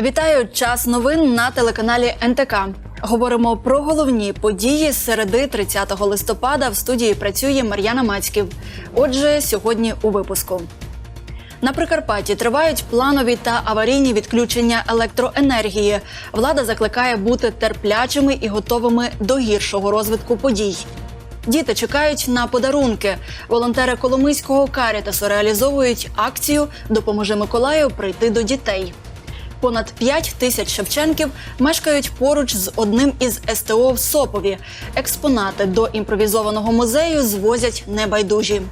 Вітаю час новин на телеканалі НТК. Говоримо про головні події середи 30 листопада. В студії працює Мар'яна Мацьків. Отже, сьогодні у випуску. На Прикарпатті тривають планові та аварійні відключення електроенергії. Влада закликає бути терплячими і готовими до гіршого розвитку подій. Діти чекають на подарунки. Волонтери Коломийського карітасу реалізовують акцію Допоможи Миколаю прийти до дітей. Понад 5 тисяч шевченків мешкають поруч з одним із СТО в Сопові. Експонати до імпровізованого музею звозять небайдужі.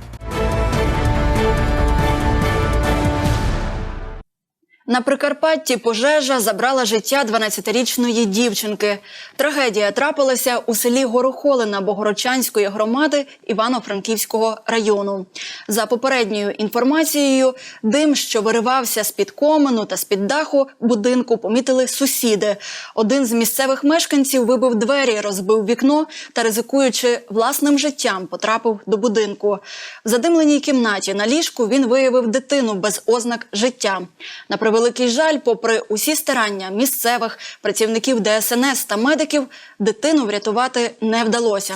На Прикарпатті пожежа забрала життя 12-річної дівчинки. Трагедія трапилася у селі Горохолина Богородчанської громади Івано-Франківського району. За попередньою інформацією, дим, що виривався з під комену та з під даху будинку, помітили сусіди. Один з місцевих мешканців вибив двері, розбив вікно та, ризикуючи власним життям, потрапив до будинку. В задимленій кімнаті на ліжку він виявив дитину без ознак життя. На превеликий жаль, попри усі старання місцевих працівників ДСНС та медиків, дитину врятувати не вдалося.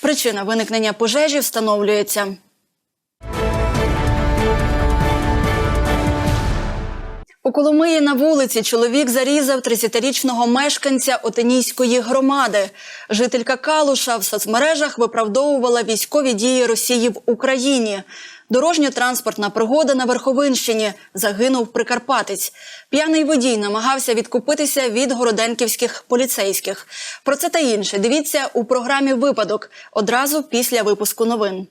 Причина виникнення пожежі встановлюється. У Коломиї на вулиці чоловік зарізав 30-річного мешканця Отинійської громади. Жителька Калуша в соцмережах виправдовувала військові дії Росії в Україні. Дорожньо-транспортна пригода на Верховинщині загинув прикарпатець. П'яний водій намагався відкупитися від городенківських поліцейських. Про це та інше дивіться у програмі Випадок одразу після випуску новин.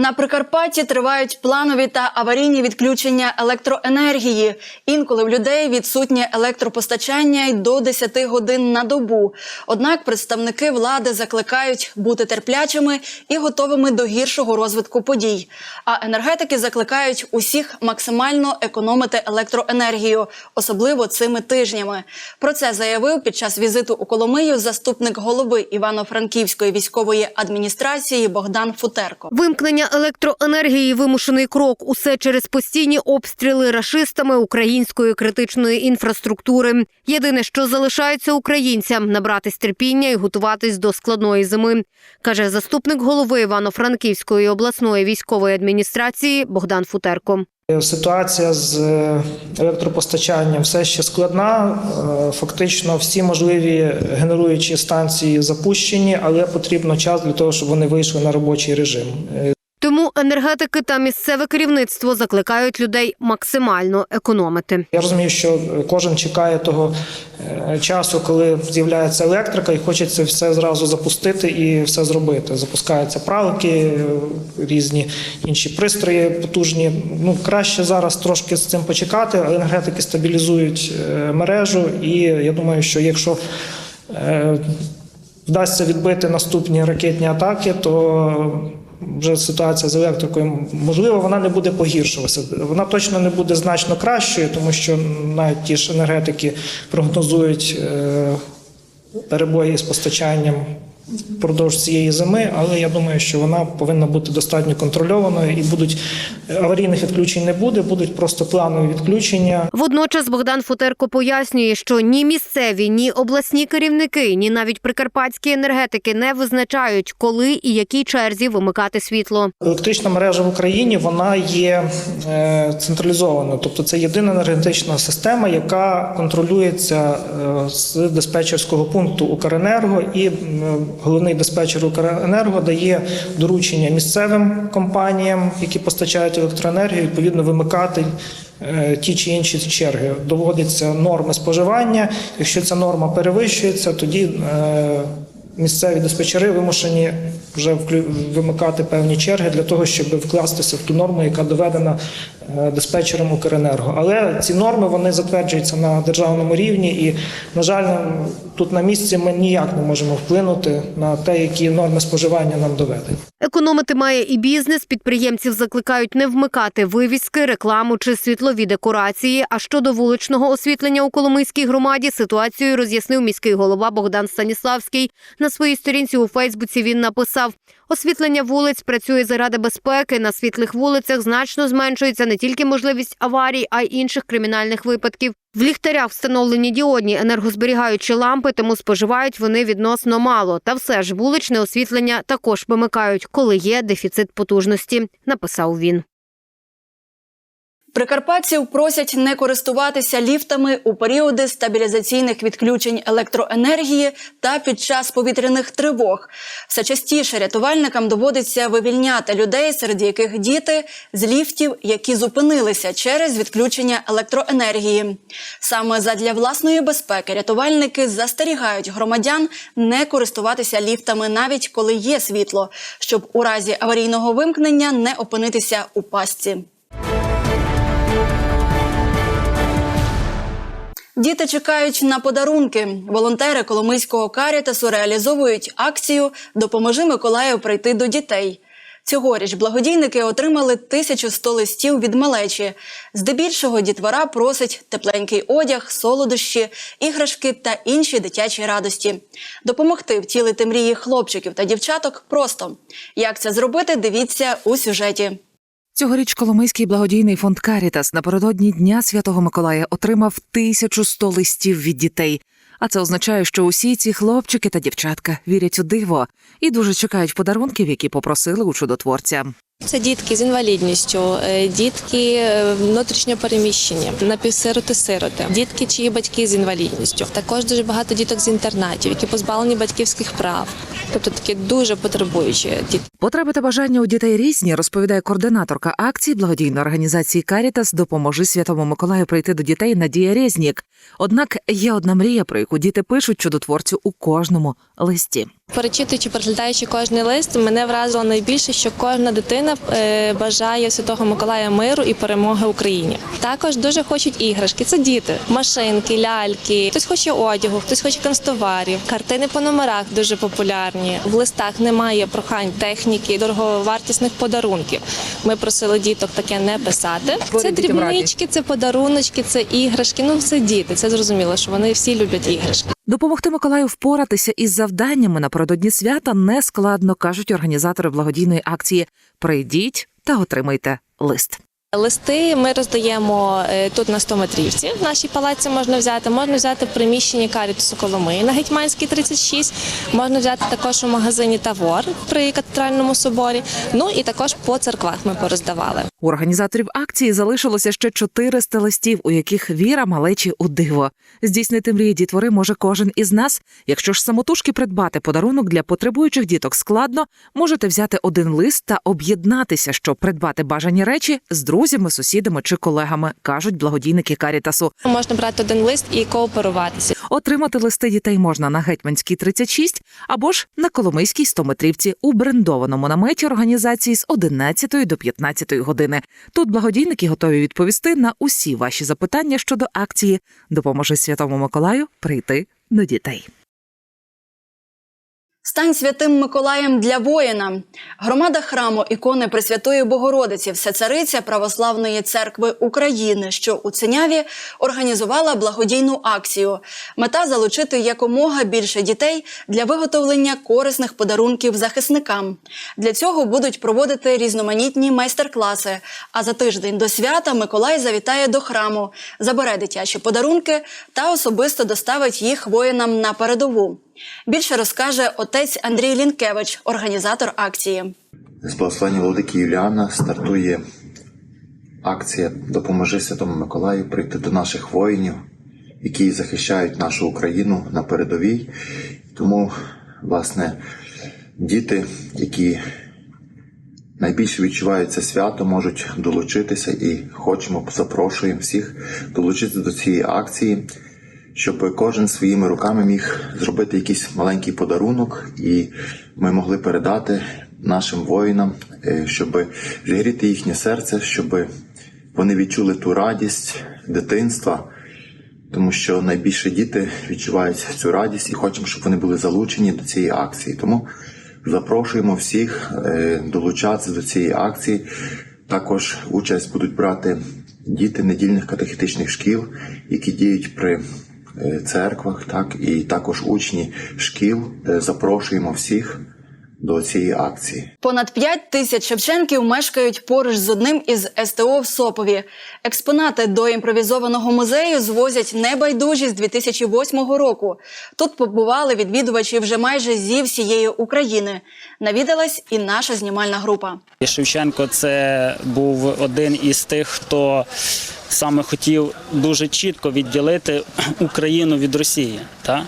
На Прикарпатті тривають планові та аварійні відключення електроенергії. Інколи в людей відсутнє електропостачання й до 10 годин на добу. Однак представники влади закликають бути терплячими і готовими до гіршого розвитку подій. А енергетики закликають усіх максимально економити електроенергію, особливо цими тижнями. Про це заявив під час візиту у Коломию заступник голови Івано-Франківської військової адміністрації Богдан Футерко. Вимкнення електроенергії вимушений крок. Усе через постійні обстріли рашистами української критичної інфраструктури. Єдине, що залишається українцям набратись терпіння і готуватись до складної зими, каже заступник голови Івано-Франківської обласної військової адміністрації Богдан Футерко. Ситуація з е, електропостачанням все ще складна. Е, Фактично, всі можливі генеруючі станції запущені, але потрібно час для того, щоб вони вийшли на робочий режим. Тому енергетики та місцеве керівництво закликають людей максимально економити. Я розумію, що кожен чекає того е, часу, коли з'являється електрика, і хочеться все зразу запустити і все зробити. Запускаються пралки, е, різні інші пристрої потужні. Ну краще зараз трошки з цим почекати, енергетики стабілізують е, мережу, і я думаю, що якщо вдасться відбити наступні ракетні атаки, то вже ситуація з електрикою, можливо, вона не буде погіршуватися. Вона точно не буде значно кращою, тому що навіть ті ж енергетики прогнозують е, перебої з постачанням впродовж цієї зими, але я думаю, що вона повинна бути достатньо контрольованою і будуть аварійних відключень не буде, будуть просто планові відключення. Водночас Богдан Футерко пояснює, що ні місцеві, ні обласні керівники, ні навіть прикарпатські енергетики не визначають, коли і якій черзі вимикати світло. Електрична мережа в Україні вона є е, централізованою, тобто це єдина енергетична система, яка контролюється е, з диспетчерського пункту Укренерго і головний диспетчер Укренерго дає доручення місцевим компаніям, які постачають електроенергію, відповідно вимикати е, ті чи інші черги. Доводиться норми споживання. Якщо ця норма перевищується, тоді е, місцеві диспетчери вимушені вже вимикати певні черги для того, щоб вкластися в ту норму, яка доведена е, диспетчером Укренерго. Але ці норми вони затверджуються на державному рівні, і, на жаль, тут на місці ми ніяк не можемо вплинути на те, які норми споживання нам доведені. Економити має і бізнес. Підприємців закликають не вмикати вивіски, рекламу чи світлові декорації. А щодо вуличного освітлення у Коломийській громаді ситуацію роз'яснив міський голова Богдан Станіславський. На своїй сторінці у Фейсбуці він написав: освітлення вулиць працює заради безпеки. На світлих вулицях значно зменшується не тільки можливість аварій, а й інших кримінальних випадків. В ліхтарях встановлені діодні енергозберігаючі лампи, тому споживають вони відносно мало. Та все ж вуличне освітлення також вимикають, коли є дефіцит потужності, написав він. Прикарпатців просять не користуватися ліфтами у періоди стабілізаційних відключень електроенергії та під час повітряних тривог. Все частіше рятувальникам доводиться вивільняти людей, серед яких діти з ліфтів, які зупинилися через відключення електроенергії. Саме задля власної безпеки рятувальники застерігають громадян не користуватися ліфтами, навіть коли є світло, щоб у разі аварійного вимкнення не опинитися у пастці. Діти чекають на подарунки. Волонтери Коломийського карітасу реалізовують акцію Допоможи Миколаю прийти до дітей. Цьогоріч благодійники отримали 1100 листів від малечі. Здебільшого дітвора просить тепленький одяг, солодощі, іграшки та інші дитячі радості. Допомогти втілити мрії хлопчиків та дівчаток просто. Як це зробити, дивіться у сюжеті. Цьогоріч Коломийський благодійний фонд Карітас напередодні Дня Святого Миколая отримав 1100 листів від дітей. А це означає, що усі ці хлопчики та дівчатка вірять у диво і дуже чекають подарунків, які попросили у чудотворця. Це дітки з інвалідністю, е, дітки е, внутрішньо переміщені, напівсироти-сироти, дітки, чиї батьки з інвалідністю. Також дуже багато діток з інтернатів, які позбавлені батьківських прав, тобто такі дуже потребуючі діти. Потреби та бажання у дітей різні, розповідає координаторка акції благодійної організації Карітас Допоможи Святому Миколаю прийти до дітей Надія Резнік. Однак є одна мрія, про яку діти пишуть чудотворцю у кожному листі. Перечитуючи, переглядаючи кожний лист, мене вразило найбільше, що кожна дитина е, бажає Святого Миколая миру і перемоги Україні. Також дуже хочуть іграшки. Це діти, машинки, ляльки. Хтось хоче одягу, хтось хоче канцтоварів. Картини по номерах дуже популярні. В листах немає прохань техніки, дороговартісних подарунків. Ми просили діток таке не писати. Це дрібнички, це подаруночки, це іграшки. Ну це діти. Це зрозуміло, що вони всі люблять іграшки. Допомогти Миколаю впоратися із завданнями напередодні свята не складно, кажуть організатори благодійної акції. Прийдіть та отримайте лист. Листи ми роздаємо е, тут на 100 метрівці. В нашій палаці можна взяти. Можна взяти в приміщенні Карітусу Коломиї на Гетьманській 36. Можна взяти також у магазині Тавор при катедральному соборі. Ну і також по церквах ми пороздавали. У організаторів акції залишилося ще 400 листів, у яких віра малечі у диво. Здійснити мрії дітвори може кожен із нас. Якщо ж самотужки придбати подарунок для потребуючих діток складно, можете взяти один лист та об'єднатися, щоб придбати бажані речі з друзями, сусідами чи колегами, кажуть благодійники Карітасу. Можна брати один лист і кооперуватися. Отримати листи дітей можна на Гетьманській 36 або ж на Коломийській 100-метрівці у брендованому наметі організації з 11 до 15 години. Тут благодійники готові відповісти на усі ваші запитання щодо акції Допоможи Святому Миколаю прийти до дітей. Стань святим Миколаєм для воїна. Громада храму ікони Пресвятої Богородиці Всецариця Православної церкви України, що у Циняві, організувала благодійну акцію. Мета залучити якомога більше дітей для виготовлення корисних подарунків захисникам. Для цього будуть проводити різноманітні майстер-класи. А за тиждень до свята Миколай завітає до храму, забере дитячі подарунки та особисто доставить їх воїнам на передову. Більше розкаже отець Андрій Лінкевич, організатор акції. З благословення Владики Юліана стартує акція Допоможи Святому Миколаю прийти до наших воїнів, які захищають нашу Україну на передовій. Тому власне, діти, які найбільше відчувають це свято, можуть долучитися і хочемо, запрошуємо всіх долучитися до цієї акції, щоб кожен своїми руками міг зробити якийсь маленький подарунок, і ми могли передати нашим воїнам, е, щоб зігріти їхнє серце, щоб вони відчули ту радість дитинства. Тому що найбільше діти відчувають цю радість і хочемо, щоб вони були залучені до цієї акції. Тому запрошуємо всіх е, долучатися до цієї акції. Також участь будуть брати діти недільних катехетичних шкіл, які діють при церквах, так і також учні шкіл. Е, Запрошуємо всіх до цієї акції. Понад 5 тисяч шевченків мешкають поруч з одним із СТО в Сопові. Експонати до імпровізованого музею звозять небайдужі з 2008 року. Тут побували відвідувачі вже майже зі всієї України. Навідалась і наша знімальна група. Шевченко це був один із тих, хто саме хотів дуже чітко відділити Україну від Росії. Та?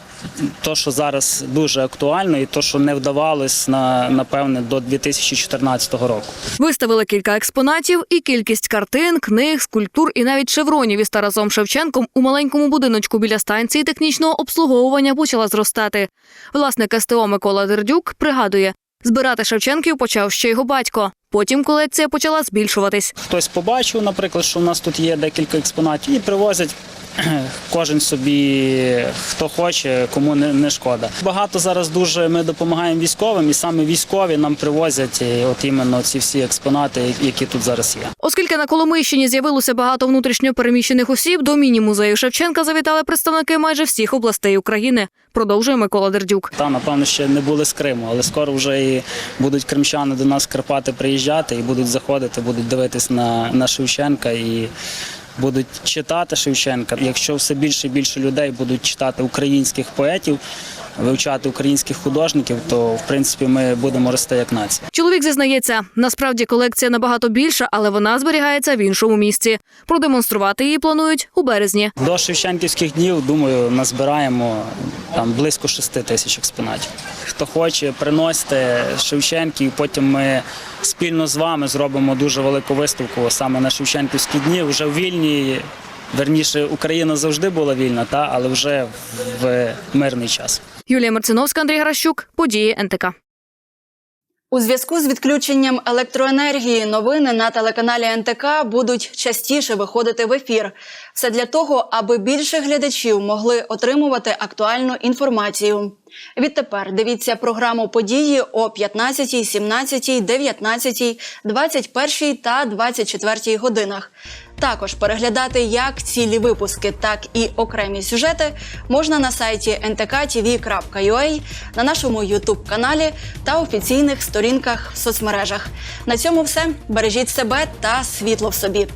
То, що зараз дуже актуально, і то, що не вдавалось на напевне до 2014 року. Виставили кілька експонатів, і кількість картин, книг, скульптур і навіть шевронів із Тарасом Шевченком у маленькому будиночку біля станції технічного обслуговування почала зростати. Власник СТО Микола Дердюк пригадує, збирати Шевченків почав ще його батько. Потім колекція почала збільшуватись. Хтось побачив, наприклад, що в нас тут є декілька експонатів, і привозять кожен собі, хто хоче, кому не, не шкода. Багато зараз дуже ми допомагаємо військовим, і саме військові нам привозять е, от іменно ці всі експонати, які тут зараз є. Оскільки на Коломийщині з'явилося багато внутрішньо переміщених осіб, до міні-музею Шевченка завітали представники майже всіх областей України. Продовжує Микола Дердюк. Та напевно ще не були з Криму, але скоро вже і будуть кримчани до нас Карпати приїжджати і будуть заходити, будуть дивитись на, на Шевченка і будуть читати Шевченка. Якщо все більше і більше людей будуть читати українських поетів, вивчати українських художників, то в принципі ми будемо рости як нація. Чоловік зізнається, насправді колекція набагато більша, але вона зберігається в іншому місці. Продемонструвати її планують у березні. До Шевченківських днів, думаю, назбираємо там близько 6 тисяч експонатів. Хто хоче, приносите Шевченків, потім ми спільно з вами зробимо дуже велику виставку саме на Шевченківські дні. Вже в вільні, верніше, Україна завжди була вільна, та але вже в мирний час. Юлія Марциновська, Андрій Гращук, події НТК. У зв'язку з відключенням електроенергії новини на телеканалі НТК будуть частіше виходити в ефір. Все для того, аби більше глядачів могли отримувати актуальну інформацію. Відтепер дивіться програму події о 15, 17, 19, 21 та 24 годинах. Також переглядати як цілі випуски, так і окремі сюжети можна на сайті ntk.tv.ua, на нашому youtube каналі та офіційних сторінках в соцмережах. На цьому все. Бережіть себе та світло в собі.